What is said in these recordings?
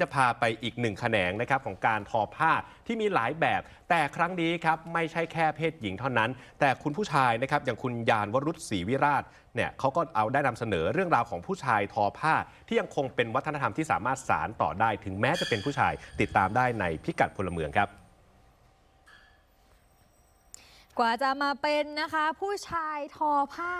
จะพาไปอีกหนึ่งแขนงนะครับของการทอผ้าที่มีหลายแบบ แต่ครั้งนี้ครับไม่ใช่แค่เพศหญิงเท่านั้น แต่คุณผู้ชายนะครับอย่างคุณยานวรุษศรีวิราชเนี่ยเขาก็เอาได้นำเสนอเรื่องราวของผู้ชายทอผ้า ที่ยังคงเป็นวัฒนธรรมที่สามารถสารต่อได้ ถึงแม้จะเป็นผู้ชายติดตามได้ในพิกัดพลเมืองครับกว่าจะมาเป็นนะคะผู้ชายทอผ้า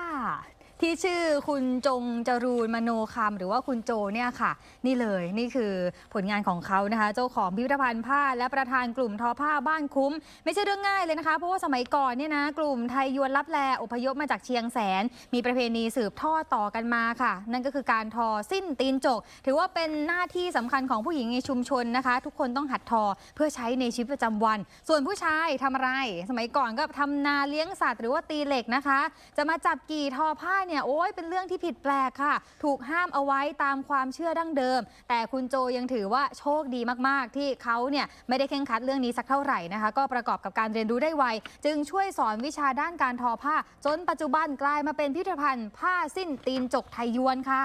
ที่ชื่อคุณจงจรูนมโนคำหรือว่าคุณโจเนี่ยค่ะ นี่เลยนี่คือผลงานของเขานะคะ เจ้าของพิพิธภัณฑ์ผ้า และประธานกลุ่มทอผ้าบ้านคุ้ม ไม่ใช่เรื่องง่ายเลยนะคะ เพราะว่าสมัยก่อนเนี่ยนะกลุ่มไทยยวนลับแลอพยพมาจากเชียงแสน มีประเพณีสืบทอดต่อกันมาค่ะ นั่นก็คือการทอสิ้นตีนจก ถือว่าเป็นหน้าที่สำคัญของผู้หญิงในชุมชนนะคะ ทุกคนต้องหัดทอเพื่อใช้ในชีวิตประจำวัน ส่วนผู้ชายทำอะไร สมัยก่อนก็ทำนาเลี้ยงสัตว์หรือว่าตีเหล็กนะคะ จะมาจับกี่ทอผ้าเนี่ยโอ้ยเป็นเรื่องที่ผิดแปลกค่ะ ถูกห้ามเอาไว้ตามความเชื่อดั้งเดิม แต่คุณโจยังถือว่าโชคดีมากๆ ที่เขาเนี่ยไม่ได้เข่งคัดเรื่องนี้สักเท่าไหร่นะคะ ก็ประกอบกับการเรียนรู้ได้ไว จึงช่วยสอนวิชาด้านการทอผ้า จนปัจจุบันกลายมาเป็นพิพิธภัณฑ์ผ้าสิ้นตีนจกไทยยวนค่ะ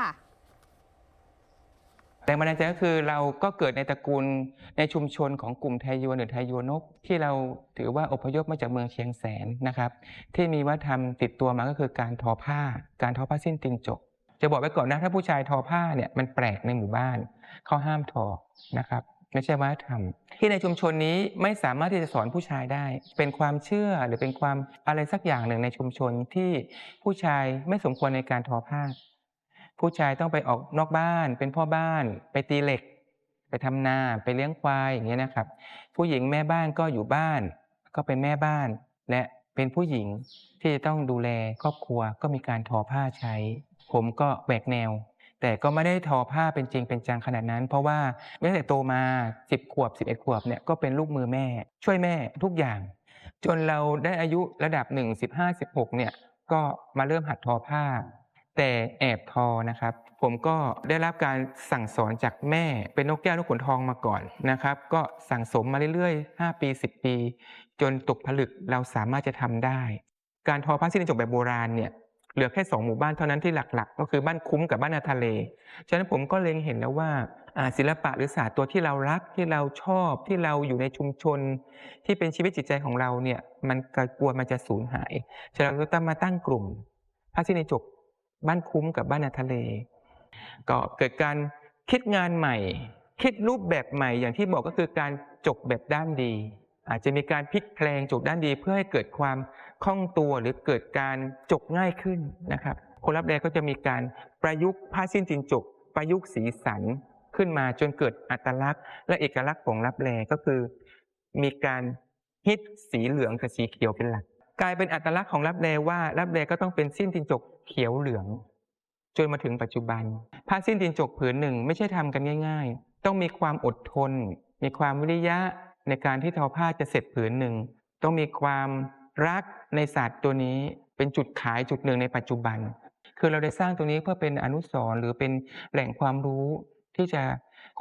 รงบันดาลใจก็คือเราก็เกิดในตระกูลในชุมชนของกลุ่มไทยยวนหรือไทยยวนกที่เราถือว่าอพยพมาจากเมืองเชียงแสนนะครับ ที่มีวัฒนธรรมติดตัวมาก็คือการทอผ้า การทอผ้าสิ้นตีนจก จะบอกไว้ก่อนนะถ้าผู้ชายทอผ้าเนี่ยมันแปลกในหมู่บ้านเขาห้ามทอนะครับไม่ใช่วัฒนธรรม ที่ในชุมชนนี้ไม่สามารถที่จะสอนผู้ชายได้ เป็นความเชื่อหรือเป็นความอะไรสักอย่างหนึ่งในชุมชนที่ผู้ชายไม่สมควรในการทอผ้า ผู้ชายต้องไปออกนอกบ้าน เป็นพ่อบ้าน ไปตีเหล็ก ไปทำนาไปเลี้ยงควายอย่างเงี้ยนะครับ ผู้หญิงแม่บ้านก็อยู่บ้าน ก็เป็นแม่บ้าน และเป็นผู้หญิงที่จะต้องดูแลครอบครัวก็มีการทอผ้าใช้ ผมก็แหวกแนว แต่ก็ไม่ได้ทอผ้าเป็นจริงเป็นจังขนาดนั้น เพราะว่าตั้งแต่โตมา10ขวบ11ขวบเนี่ยก็เป็นลูกมือแม่ ช่วยแม่ทุกอย่าง จนเราได้อายุระดับ1 15 16เนี่ยก็มาเริ่มหัดทอผ้า แต่แอบทอนะครับผมก็ได้รับการสั่งสอนจากแม่เป็นนกแก้วนกขุนทองมาก่อนนะครับ ก็สั่งสมมาเรื่อยๆ 5 ปี 10 ปี จนตกผลึกเราสามารถจะทำได้ การทอผ้าสิ้นจกแบบโบราณเนี่ยเหลือแค่สองหมู่บ้านเท่านั้นที่หลักๆ ก็คือบ้านคุ้มกับบ้านนาทะเล ฉะนั้นผมก็เล็งเห็นแล้วว่าศิลปะหรือศาสตร์ตัวที่เรารักที่เราชอบที่เราอยู่ในชุมชน ที่เป็นชีวิตจิตใจของเราเนี่ยมันกลัวมันจะสูญหายฉะนั้นเราต้องมาตั้งกลุ่มผ้าสิ้นจก บ้านคุ้มกับบ้านนาทะเล ก็เกิดการคิดงานใหม่ คิดรูปแบบใหม่ อย่างที่บอกก็คือการจกแบบด้านดี อาจจะมีการพลิกแพลงจกด้านดี เพื่อให้เกิดความคล่องตัวหรือเกิดการจกง่ายขึ้นนะครับ คนรับแรงก็จะมีการประยุกต์ผ้าสิ้นจินจกประยุกต์สีสันขึ้นมาจนเกิดอัตลักษณ์ และเอกลักษณ์ของรับแรก็คือ มีการฮิตสีเหลืองกับสีเขียวเป็นหลัก กลายเป็นอัตลักษณ์ของรับแรว่ารับแรก็ต้องเป็นสิ้นจินจก เขียวเหลือง จนมาถึงปัจจุบันผ้าสิ้นตีนจกผืนหนึ่งไม่ใช่ทำกันง่าย ๆ ต้องมีความอดทน มีความวิริยะในการที่ทอผ้าจะเสร็จผืนหนึ่ง ต้องมีความรักในศาสตร์ตัวนี้เป็นจุดขายจุดหนึ่งในปัจจุบัน คือเราได้สร้างตรงนี้เพื่อเป็นอนุสรณ์หรือเป็นแหล่งความรู้ที่จะ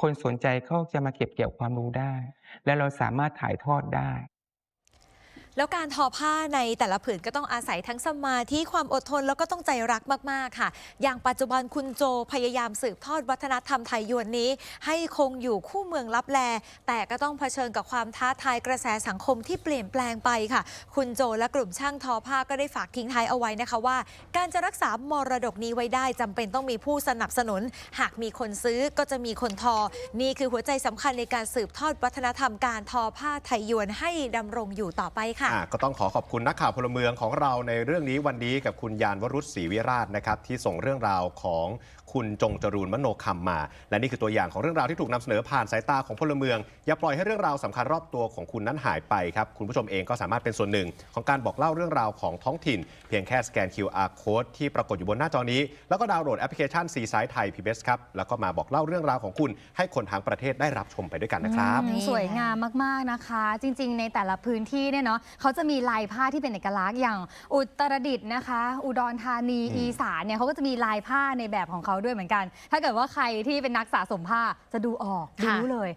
คนสนใจเขาจะมาเก็บเกี่ยวความรู้ได้ และเราสามารถถ่ายทอดได้ แล้วการทอผ้าในแต่ละผืนก็ต้องอาศัยทั้งสมาธิความอดทนแล้วก็ต้องใจรักมาก ๆ ค่ะ อย่างปัจจุบันคุณโจพยายามสืบทอดวัฒนธรรมไทยยวนนี้ ให้คงอยู่คู่เมืองลับแล แต่ก็ต้องเผชิญกับความท้าทายกระแสสังคมที่เปลี่ยนแปลงไปค่ะ คุณโจและกลุ่มช่างทอผ้าก็ได้ฝากทิ้งท้ายเอาไว้นะคะว่า การจะรักษามรดกนี้ไว้ได้จำเป็นต้องมีผู้สนับสนุน หากมีคนซื้อก็จะมีคนทอ นี่คือหัวใจสำคัญในการสืบทอดวัฒนธรรมการทอผ้าไทยยวนให้ดำรงอยู่ต่อไปค่ะอะก็ต้องขอขอบคุณนักข่าวพลเมืองของเราในเรื่องนี้วันนี้กับคุณยานวรุษศรีวิราชนะครับที่ส่งเรื่องราวของคุณจงจรูนมโนคำมา และนี่คือตัวอย่างของเรื่องราวที่ถูกนำเสนอผ่านสายตาของพลเมือง อย่าปล่อยให้เรื่องราวสำคัญรอบตัวของคุณนั้นหายไปครับ คุณผู้ชมเองก็สามารถเป็นส่วนหนึ่ง ของการบอกเล่าเรื่องราวของท้องถิ่น เพียงแค่สแกน QR code ที่ปรากฏอยู่บนหน้าจอนี้ แล้วก็ดาวน์โหลดแอปพลิเคชันซีไซต์ไทย PBS ครับแล้วก็มาบอกเล่าเรื่องราวของคุณให้คนทั้งประเทศได้รับชมไปด้วยกันนะครับ อืมสวยงามมาก ๆ นะคะ จริง ๆ ในแต่ละพื้นที่เนี่ยเนาะเขาจะมีลายผ้าที่เป็นเอกลักษณ์อย่างอุตรดิตถ์นะคะ อุดรธานีอืมอีสานเนี่ยเขาก็จะมีลายผ้าในแบบของเขาด้วยเหมือนกัน ถ้าเกิดว่าใครที่เป็นนักสะสมผ้าจะดูออกค่ะรู้เลย